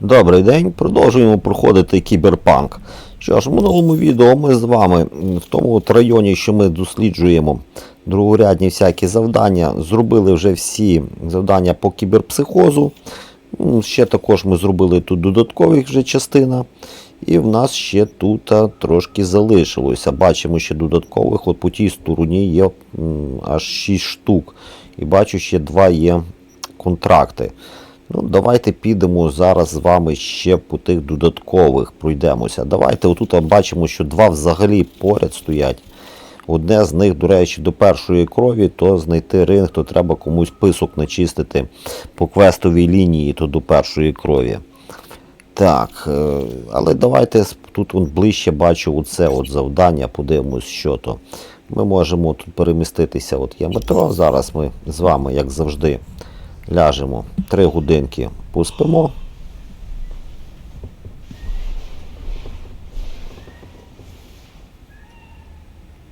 Добрий день, продовжуємо проходити кіберпанк. Що ж, в минулому відео ми з вами в тому от районі, що ми досліджуємо другорядні всякі завдання, зробили вже всі завдання по кіберпсихозу. Ще також ми зробили тут додаткових вже частина. І в нас ще тут трошки залишилося. Бачимо ще додаткових, от по тій стороні є аж 6 штук. І бачу, ще два є контракти. Ну, давайте підемо зараз з вами ще по тих додаткових пройдемося. Давайте отут бачимо, що два взагалі поряд стоять. Одне з них, до речі, до першої крові, то знайти ринг, то треба комусь писок начистити по квестовій лінії, то до першої крові. Так, е, але давайте тут от ближче бачу оце от завдання, подивимось, що то. Ми можемо тут переміститися. От є метро. Зараз ми з вами, як завжди, ляжемо. Три годинки поспимо.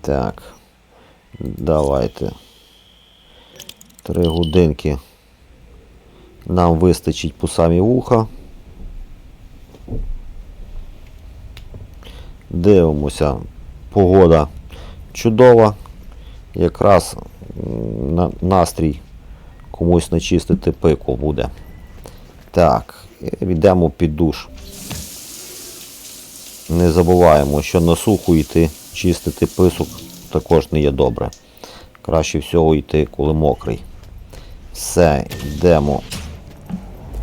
Так. Давайте. Три годинки. Нам вистачить по самі вуха. Дивимося. Погода чудова. Якраз на, настрій комусь начистити пику буде. Так, йдемо під душ. Не забуваємо, що на суху йти чистити писок також не є добре. Краще всього йти, коли мокрий. Все, йдемо.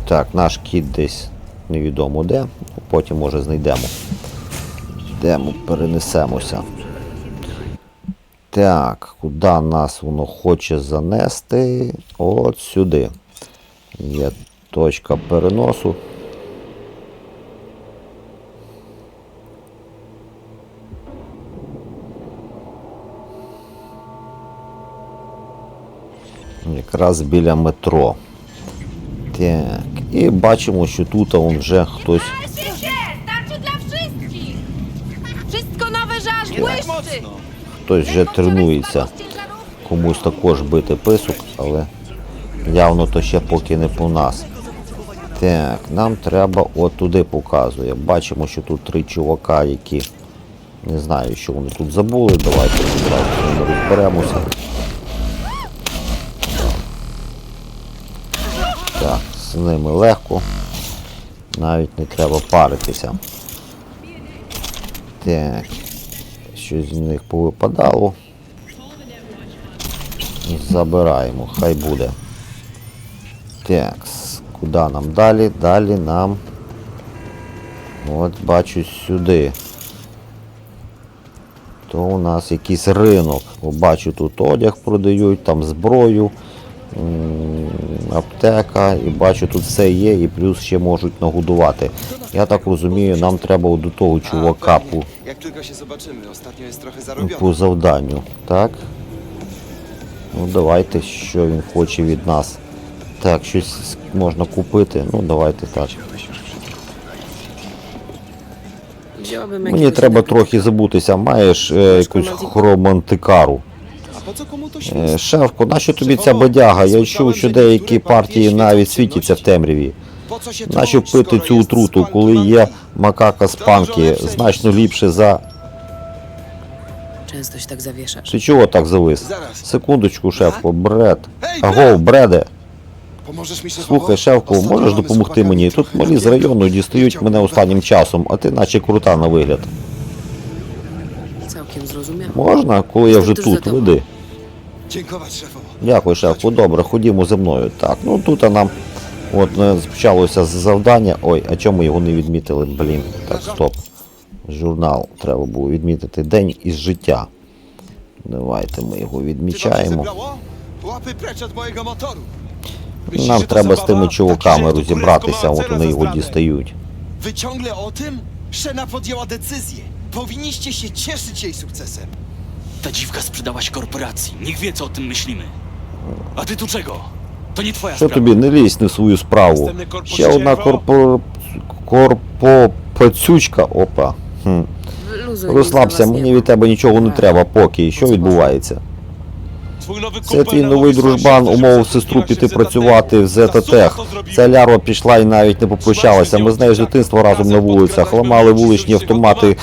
Так, наш кіт десь невідомо де. Потім може знайдемо. Йдемо, перенесемося. Так, куди нас воно хоче занести? От сюди. Є точка переносу. Якраз біля метро. Так. І бачимо, що тут он вже хтось Się, starczy dla wszystkich! Wszystko nowe, że aż błyszczy! Хтось вже тренується комусь також бити писок, але явно то ще поки не по нас. Так, нам треба от туди показує. Бачимо, що тут три чувака, які не знаю, що вони тут забули. Давайте розберемося. Так, з ними легко. Навіть не треба паритися. Так. Щось з них повипадало. Забираємо, хай буде. Так, куди нам далі? Далі нам. От бачу сюди. То у нас якийсь ринок. Бачу, тут одяг продають, там зброю, аптека, і бачу, тут все є, і плюс ще можуть нагодувати. Я так розумію, нам треба до того чувака по, Jak tylko się zobaczymy, ostatnio jest trochę zarobiony. по завданню. Так? Ну давайте, що він хоче від нас. Так, щось можна купити. Ну давайте так. Wzięłabym Мені треба трохи забутися. Маєш е, якусь хромантикару. Шефко, нащо тобі ця бодяга? Я чув, що деякі партії навіть світяться в темряві. Нащо пити цю отруту, коли є макака з панки значно ліпше за. Często się tak zawieszasz. Ти чого так завис? Секундочку, шефко, бред. Агов, бреде. Слухай, Шевко, можеш допомогти мені? Тут малі з району дістають мене останнім часом, а ти наче крута на вигляд. Całkiem zrozumiałe. Можна, коли я вже тут, веди. Дякую, шефку. Добре, ходімо зі мною. Так, ну тут нам от е, почалося завдання. Ой, а чому його не відмітили? Блін. Так, стоп. Журнал треба було відмітити. День із життя. Давайте ми його відмічаємо. Нам треба з тими чуваками розібратися, от вони його дістають. Wy ciągle o tym? Szena podjęła decyzję. Powinniście się cieszyć jej sukcesem. Ta dziwka sprzedałaś korporacji. Niech wie, co o tym myślimy. A ty tu czego? To nie twoja Що sprawa. тобі не лізь не в свою справу? Ще одна корпо... корпопацючка. Опа. Хм. Розслабся, мені від тебе нічого не треба, поки. Що відбувається? Це твій новий дружбан умовив сестру піти працювати в ЗТТЕХ. Ця лярва пішла і навіть не попрощалася. Ми з нею з дитинства разом на вулицях, ламали вуличні автомати,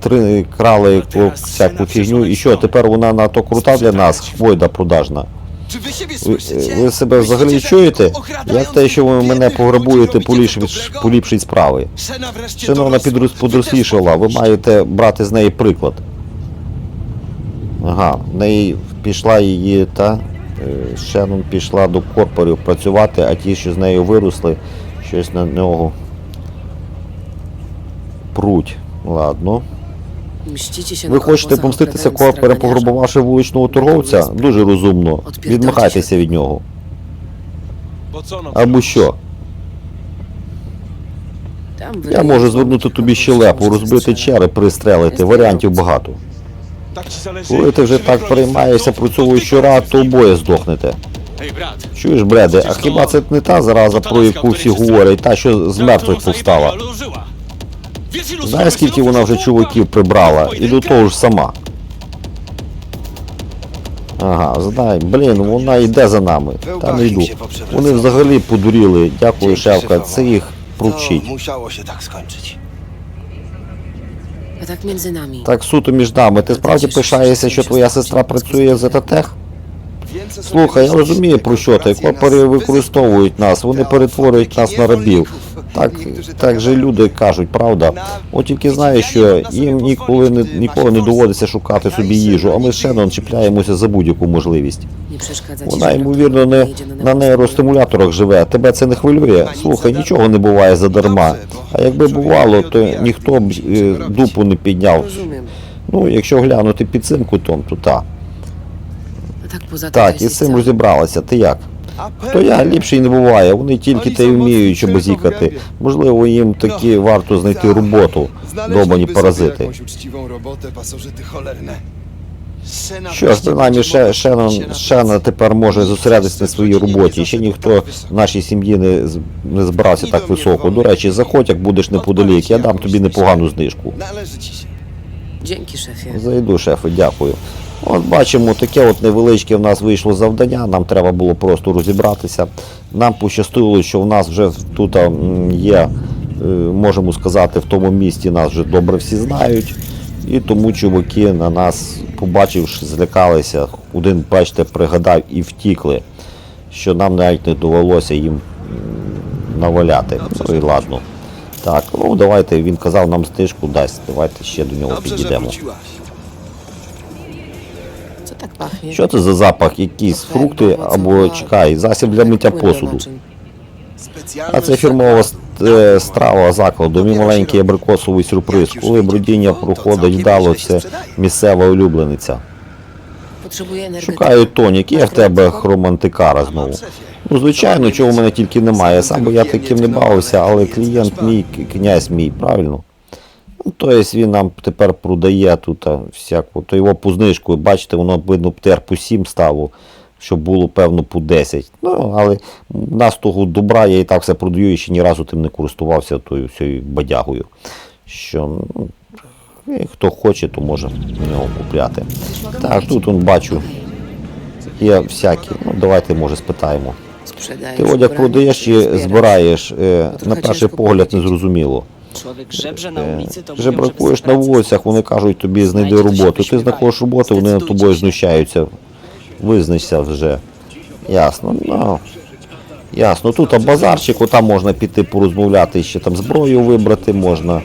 три крали всяку фігню. І що, тепер вона надто крута для нас, хвойда продажна. Wy siebie Ви, ви себе взагалі чуєте? Як те, що ви мене пограбуєте, поліпшить, поліпшить справи? Шановна dorosła. підрос- Wy też подорослішала, ви маєте брати з неї приклад. Ага, в неї пішла її та е, Шеннон пішла до корпорів працювати, а ті, що з нею виросли, щось на нього пруть. Ладно. Ви хочете помститися straganiarza. пограбувавши вуличного торговця? Дуже розумно. Відмахайтеся від нього. Або що? Я можу звернути тобі щелепу, розбити череп, пристрелити. Варіантів багато. Коли ти вже так sędziów? про цього щура, то обоє здохнете. Чуєш, бреде, а хіба це не та зараза, про яку всі говорять, та, що з мертвих повстала? Знаєш, скільки вона вже чуваків прибрала, і до того ж сама. Ага, знай, блін, вона йде за нами. Та не йду. Вони взагалі подуріли, дякую, шефка, це їх To провчить. musiało się tak skończyć. A між нами. Так суто між нами, ти справді пишаєшся, що твоя сестра працює в ЗТТЕХ? Więcej Слухай, я розумію про що ти. Копери використовують нас, вони перетворюють нас на рабів. Так, так же люди кажуть, правда? От тільки знаєш, що їм ніколи не ніколи не доводиться шукати собі їжу, а ми ще Шеннон чіпляємося за будь-яку можливість. Вона ймовірно не на нейростимуляторах живе. Тебе це не хвилює? Слухай, нічого не буває задарма. А якби бувало, то ніхто б е, дупу не підняв. Ну, якщо глянути під цим кутом, то так. Так, і з цим розібралася. Ти як? То я ліпший не буває, вони тільки те й вміють, щоб базікати. Можливо, їм таки варто знайти роботу, Znaleźliby добані паразити. Що ж, принаймні, ще, na Шена тепер може зосередитися на своїй роботі. Ще ніхто в нашій сім'ї не, не збирався так високо. До речі, заходь, як будеш неподалік, я дам тобі непогану знижку. Зайду, шефе, дякую. От бачимо, таке от невеличке в нас вийшло завдання. Нам треба було просто розібратися. Нам пощастило, що в нас вже тут є, е, можемо сказати, в тому місті нас вже добре всі знають. І тому чуваки на нас, побачивши, злякалися. Один, бачите, пригадав і втікли, що нам навіть не довелося їм наваляти. Ну і ладно. Так, ну давайте, він казав нам знижку дасть. Давайте ще до нього підійдемо. Що це за запах? Якісь фрукти або чекай, засіб для миття посуду. А це фірмова е, страва закладу, мій маленький абрикосовий сюрприз. Коли бродіння проходить вдало, це місцева улюблениця. Шукаю тонік, є в тебе хромантикара знову. Ну, звичайно, чого в мене тільки немає. Сам би я таким не бавився, але клієнт мій, князь мій, правильно? Ну, тобто він нам тепер продає тут всяку, то його по знижку, бачите, воно видно тепер по 7 стало, щоб було певно по 10. Ну, але в нас того добра, я і так все продаю і ще ні разу тим не користувався тою всією бадягою. Що ну, і хто хоче, то може в нього купляти. Так, тут он бачу, є всякі. Ну, давайте може спитаємо. Ти одяг продаєш чи збираєш? Е, На перший погляд не Człowiek żebrze na Е, ulicy, to Вже бракуєш на вулицях, вони кажуть тобі знайди роботу. Ти знаходиш роботу, вони над тобою знущаються. Визначся вже. Ясно. Ну, ясно. Тут а базарчик, отам можна піти порозмовляти, ще там зброю вибрати, можна.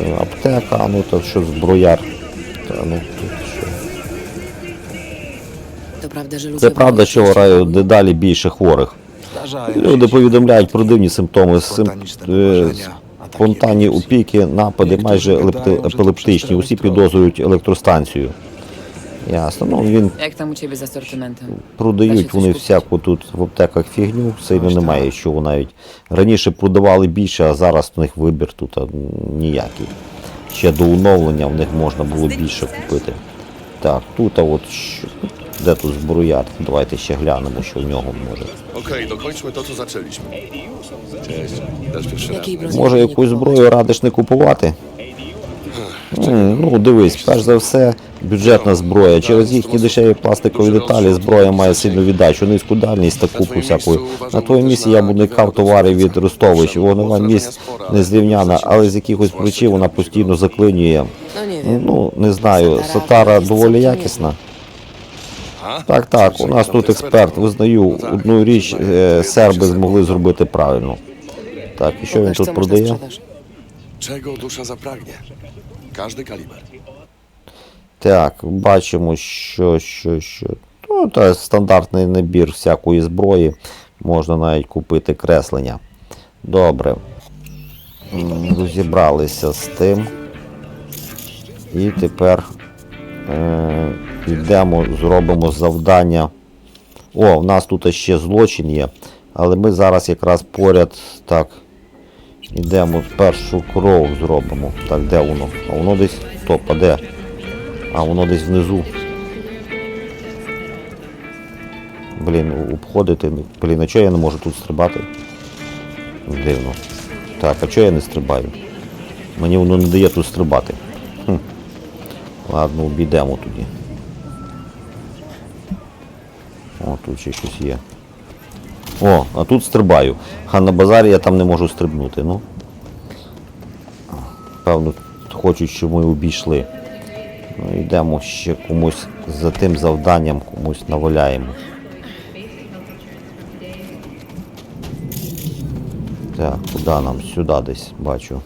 Е, Аптека, ну то що зброяр. Та, ну, тут що. Це правда, що раю дедалі більше хворих. Люди повідомляють про дивні симптоми, сим... спонтанні опіки, напади майже епілептичні. Усі підозрюють електростанцію. Ясно. Ну він Jak tam u ciebie z asortymentem? продають вони всяку тут в аптеках фігню, сильно немає чого навіть. Раніше продавали більше, а зараз в них вибір тут ніякий. Ще до оновлення в них можна було більше купити. Так, тут а от що, де тут зброяр? Давайте ще глянемо, що в нього може. Okej, dokończmy to, co zaczęliśmy. Cześć. Pierwszy raz. Може якусь зброю радиш не купувати? М, ну дивись, перш за все, бюджетна зброя. Через їхні дешеві пластикові деталі зброя має сильну віддачу, низьку дальність та купу всякої. На твоїй місці я б уникав товарів від Ростовищ. Вогнева місць незрівняна, але з якихось причин вона постійно заклинює. Wiem. Ну, не знаю, сатара доволі якісна. Так, так, у нас тут експерт. Визнаю, одну річ е, серби змогли зробити правильно. Так, і що він тут продає? Czego dusza zapragnie? Każdy kaliber. Так, бачимо, що, що, що. Ну, це стандартний набір всякої зброї. Можна навіть купити креслення. Добре. Розібралися з тим. І тепер йдемо, зробимо завдання. О, в нас тут ще злочин є. Але ми зараз якраз поряд так. Йдемо першу кров зробимо. Так, де воно? А воно десь. Стоп, а де? А воно десь внизу. Блін, обходити. Блін, а чого я не можу тут стрибати? Дивно. Так, а чого я не стрибаю? Мені воно не дає тут стрибати. Ладно, обійдемо тоді. О, тут ще щось є. О, а тут стрибаю. А на базарі я там не можу стрибнути, ну. Певно, хочуть, щоб ми обійшли. Ну, йдемо ще комусь за тим завданням, комусь наваляємо. Так, куди нам? Сюди десь бачу.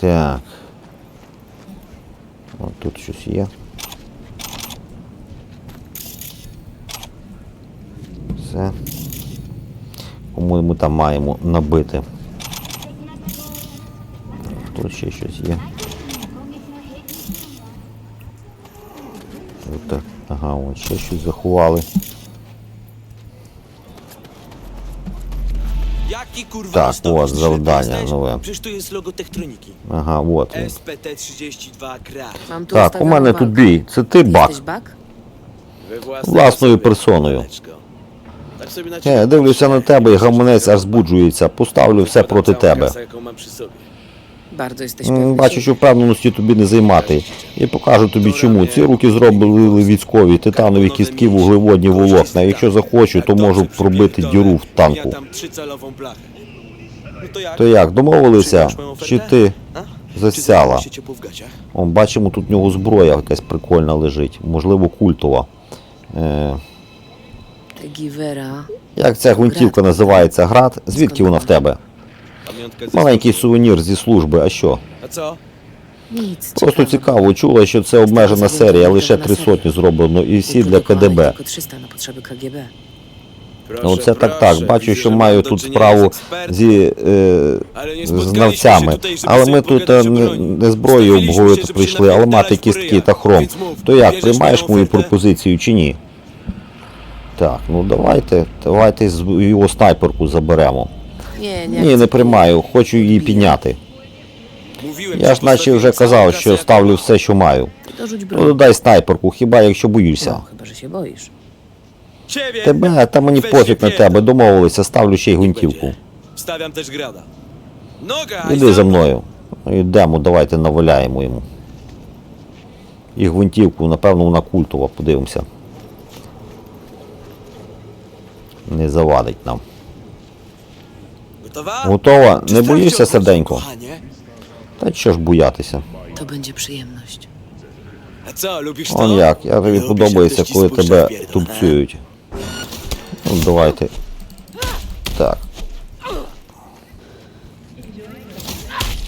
Так. От тут щось є. Все. Кому ми там маємо набити. Тут ще щось є. Так, ага, от ще щось заховали. Kurwa Tak, o, Czy завдання нове. Przecież tu jest logo Tektroniki. Ага, от він. SPT-32 KRA. Mam tu Так, у мене тут бій. Це ти бак. Jesteś bak? We własnej Власною osobie, персоною. Leczko. Tak sobie na Е, ciebie дивлюся на тебе і гаманець się аж збуджується. Поставлю все проти тебе. kasę, jaką mam przy sobie. Bardzo jesteś pewny Бачу, що впевненості тобі не займати. І покажу тобі чому. Ці руки зробили військові, титанові кістки, вуглеводні волокна. Якщо захочу, то можу пробити діру в танку. Jak? То як, домовилися? Чи ти засяла? О, бачимо, тут в нього зброя якась прикольна лежить, можливо, культова. Е, як ця гвинтівка називається град? Звідки вона в тебе? Маленький сувенір зі служби, а що? Просто цікаво, чула, що це обмежена серія, лише три сотні зроблено, і всі для КДБ. Tylko 300 na potrzeby KGB. Ну це так, так. Бачу, що маю тут справу зі е, знавцями. Але ми тут е, не, зброю обговорити прийшли, але мати кістки та хром. То як, приймаєш мою пропозицію чи ні? Так, ну давайте, давайте його снайперку заберемо. Ні, не приймаю, хочу її підняти. Я ж наче вже казав, що ставлю все, що маю. Ну додай снайперку, хіба якщо боюся. Тебе, та мені пофіг на тебе, домовилися, ставлю ще й. Noga! Іди за мною. Ну, Йдемо, давайте наваляємо йому. І гвинтівку, напевно, вона культова, подивимося. Не завадить нам. Gotowa? Готова? Не sprawdzi боїшся, серденько? kochanie? Та що ж боятися? To będzie przyjemność. A co, lubisz to? Он як, я тобі Lubisz, подобається, ktoś ci коли тебе w pierdol, тупцюють. Ну, давайте. Так.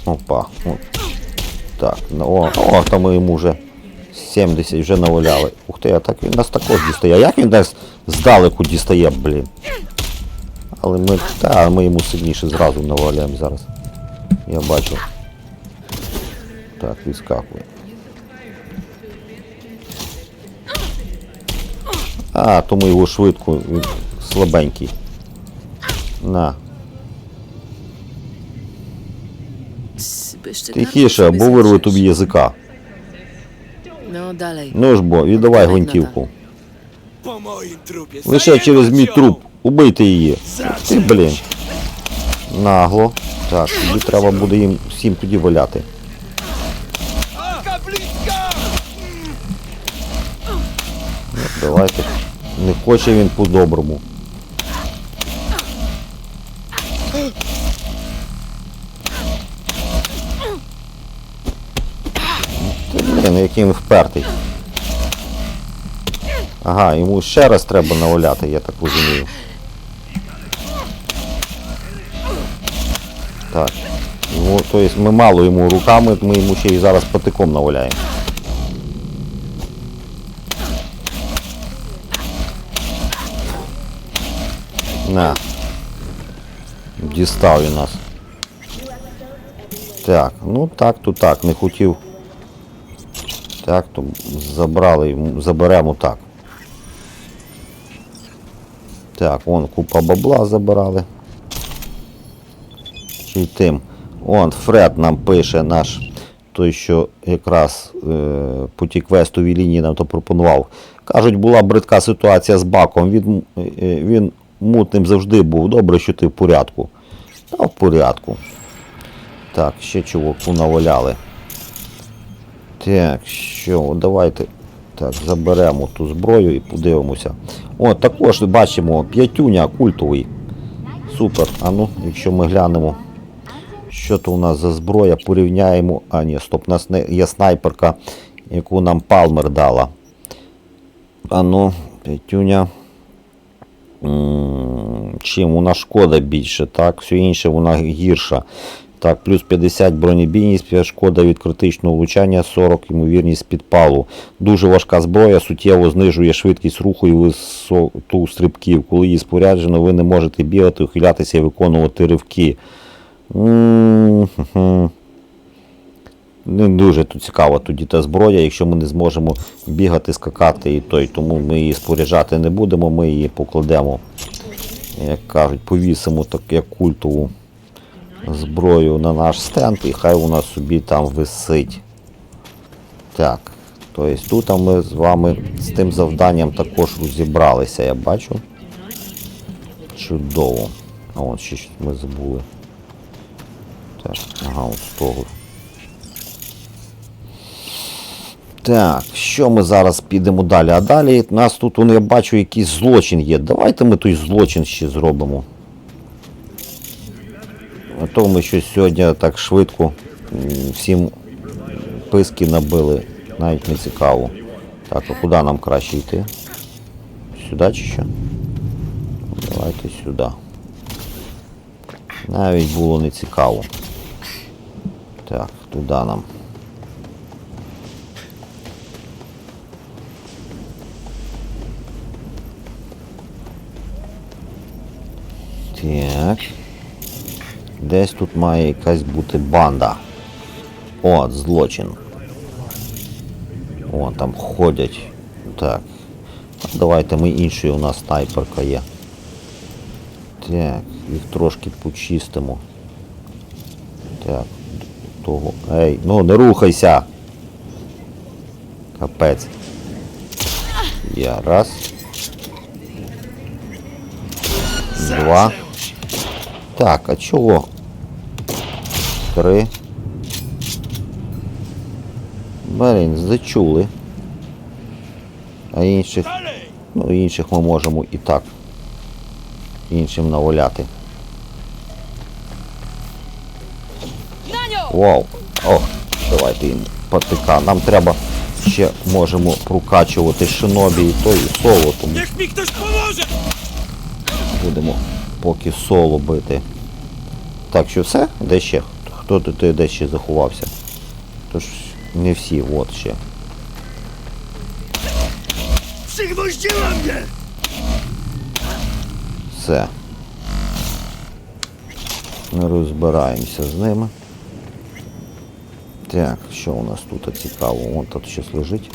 Опа. От. Так, ну, о, о, там ми йому вже 70 вже наваляли. Ух ти, а так він нас також дістає. А як він нас здалеку дістає, блін? Але ми. Та, ми йому сильніше зразу наваляємо зараз. Я бачу. Так, відскакує. А, тому його швидко, він слабенький. На, тихіше, або вирву тобі язика. Ну ж бо, віддавай гвинтівку. Лише через мій труп. Убийте її. Ти, блін. Нагло. Так, тоді треба буде їм всім тоді валяти. Ну, давайте. Не хоче він по-доброму. Блін, який він впертий. Ага, йому ще раз треба наваляти, я так розумію. Ну, то есть ми мало йому руками, ми йому ще й зараз патиком наваляємо. На. Дістав він нас. Так, ну так, то так, не хотів. Так, то забрали, заберемо так. Так, вон купа бабла забирали. Чи тим. Он Фред нам пише наш, той, що якраз е, по тій квестовій лінії нам то пропонував. Кажуть, була бридка ситуація з баком. Він, е, він мутним завжди був. Добре, що ти в порядку. Та в порядку. Так, ще чуваку наваляли. Так, що, давайте так, заберемо ту зброю і подивимося. О, також бачимо п'ятюня культовий. Супер. А ну, якщо ми глянемо, що то у нас за зброя, порівняємо. А, ні, стоп, у нас не є снайперка, яку нам Палмер дала. А ну, п'ятюня. Чим вона шкода більше, так, все інше вона гірша. Так, плюс 50 бронебійність, шкода від критичного влучання, 40 ймовірність підпалу. Дуже важка зброя, суттєво знижує швидкість руху і висоту стрибків. Коли її споряджено, ви не можете бігати, ухилятися і виконувати ривки. Не дуже тут цікава тоді та зброя, якщо ми не зможемо бігати, скакати і той. Тому ми її споряджати не будемо, ми її покладемо, як кажуть, повісимо так як культову зброю на наш стенд і хай вона собі там висить. Так, тобто тут ми з вами з тим завданням також розібралися, я бачу. Чудово. А от ще щось ми забули. Так, ага, з того. Так, що ми зараз підемо далі? А далі у нас тут, я бачу, якийсь злочин є. Давайте ми той злочин ще зробимо. А то ми щось сьогодні так швидко всім писки набили, навіть не цікаво. Так, а куди нам краще йти? Сюди чи що? Давайте сюди. Навіть було не цікаво. Так, туди нам. Так. Десь тут має якась бути банда. О, злочин. О, там ходять. Так. Давайте ми іншою у нас снайперка є. Так, їх трошки почистимо. Так, того. Ей, ну не рухайся! Капець. Я раз. Два. Так, а чого? Три. Блін, зачули. А інших. Ну, інших ми можемо і так. Іншим наваляти. Вау. О, давайте їм патика. Нам треба ще можемо прокачувати шинобі і то, і соло, тому Niech mi ktoś pomoże! будемо поки соло бити. Так, що все? Де ще? Хто тут де ще заховався? Тож не всі, от ще. Przygwoździła mnie! Все. Ми розбираємося з ними. Так, що у нас тут цікаво? Вон тут щось лежить.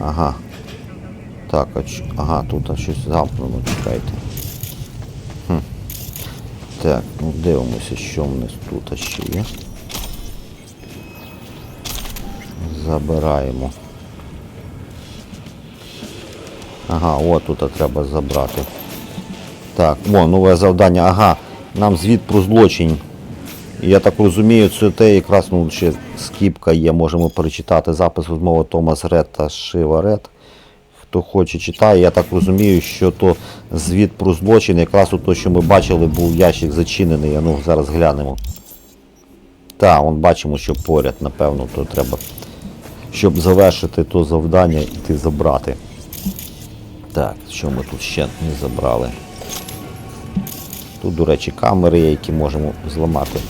Ага. Так, а ч... ага, тут щось замкнено, чекайте. Хм. Так, ну дивимося, що в нас тут ще є. Забираємо. Ага, от тут треба забрати. Так, о, нове завдання. Ага, нам звіт про злочин Я так розумію, це те якраз ну, ще скіпка є, можемо перечитати запис розмови Томас Ред та Шива Ред. Хто хоче читає, я так розумію, що то звіт про злочин, якраз от то, що ми бачили, був ящик зачинений. Ну зараз глянемо. Так, вон бачимо, що поряд, напевно, то треба, щоб завершити то завдання, іти забрати. Так, що ми тут ще не забрали? Тут, до речі, камери які можемо зламати.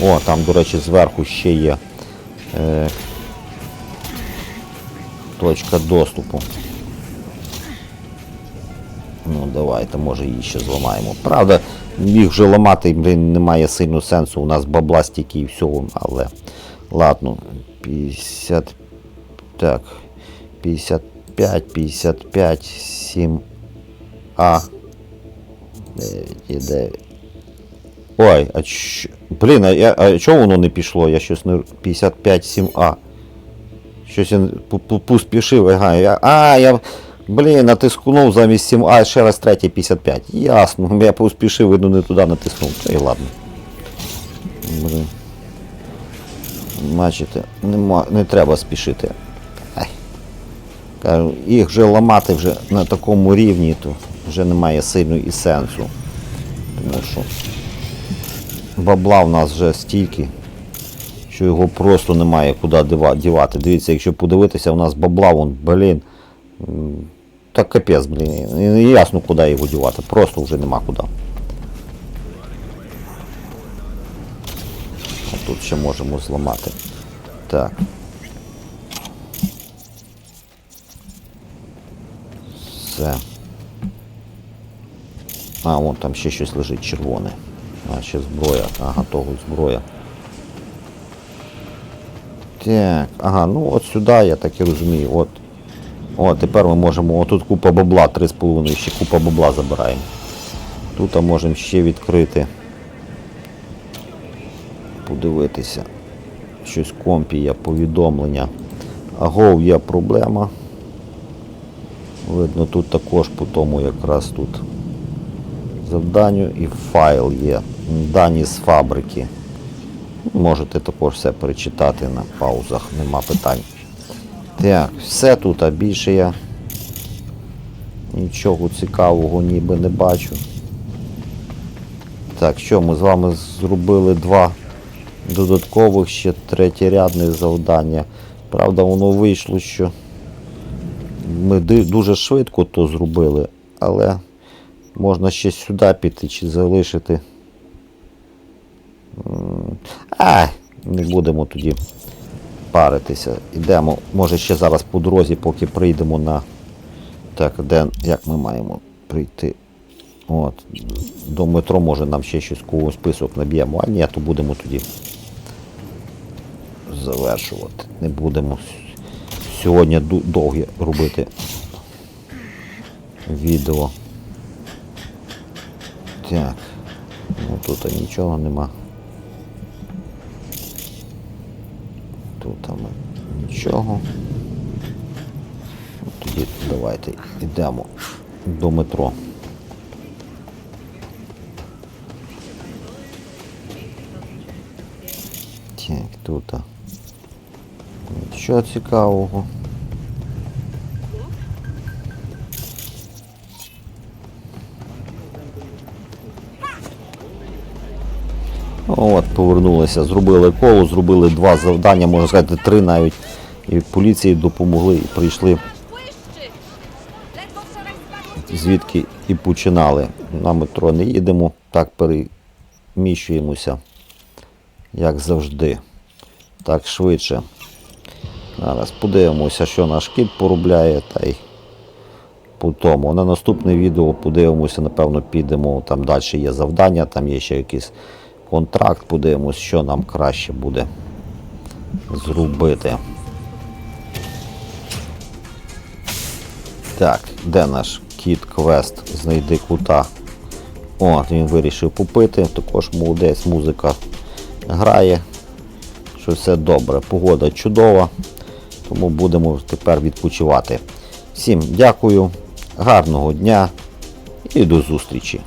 О, там, до речі, зверху ще є е, точка доступу. Ну, давайте, може її ще зламаємо. Правда, їх вже ламати немає сильно сенсу. У нас бабла стільки і всього, але ладно. 50. Так. 55, 55, 7. А. 9, 9. Ой, а ч... Блін, а, я, а чому воно не пішло? Я щось не 55 7А. Щось я поспішив. Ага, я, а, я. Блін, натискнув замість 7А, ще раз третє 55. Ясно, я поспішив, видно, не туди натиснув. Та й ладно. Блін. Бачите, нема, не треба спішити. Ай. Кажу, їх вже ламати вже на такому рівні, то вже немає сильно і сенсу. Тому що бабла в нас вже стільки, що його просто немає куди дівати. Дивіться, якщо подивитися, у нас бабла, вон, блін. м, Та капець, блін. Не ясно, куди його дівати. Просто вже нема куди. А тут ще можемо зламати. Так. Все. А, вон там ще щось лежить червоне. А, ще зброя. Ага, того зброя. Так, ага, ну от сюди, я так і розумію. От. О, тепер ми можемо. Отут купа бабла, 3,5, ще купа бабла забираємо. Тут можемо ще відкрити. Подивитися. Щось в компі є, повідомлення. Агов є проблема. Видно, тут також по тому якраз тут завданню і файл є. Дані з фабрики. Можете також все перечитати на паузах, нема питань. Так, все тут, а більше я нічого цікавого ніби не бачу. Так, що ми з вами зробили два додаткових ще третєрядних завдання. Правда, воно вийшло, що ми дуже швидко то зробили, але можна ще сюди піти чи залишити. А, не будемо тоді паритися. Ідемо, може ще зараз по дорозі, поки прийдемо на. Так, де, як ми маємо прийти? От, до метро, може нам ще щось список наб'ємо, а ні, то будемо тоді завершувати. Не будемо сьогодні довгі робити відео. Так, ну тут нічого нема. Тут там нічого. Тоді давайте йдемо до метро. Так, тут. Що цікавого. Повернулися, зробили коло, зробили два завдання, можна сказати, три навіть. І поліції допомогли і прийшли звідки і починали. На метро не їдемо, так переміщуємося, як завжди. Так швидше. Зараз подивимося, що наш кіт поробляє, та й по тому. На наступне відео подивимося, напевно, підемо. Там далі є завдання, там є ще якийсь контракт, подивимося, що нам краще буде зробити. Так, де наш кіт квест? Знайди кута. О, він вирішив попити. Також молодець, музика грає. Що все добре. Погода чудова. Тому будемо тепер відпочивати. Всім дякую, гарного дня і до зустрічі!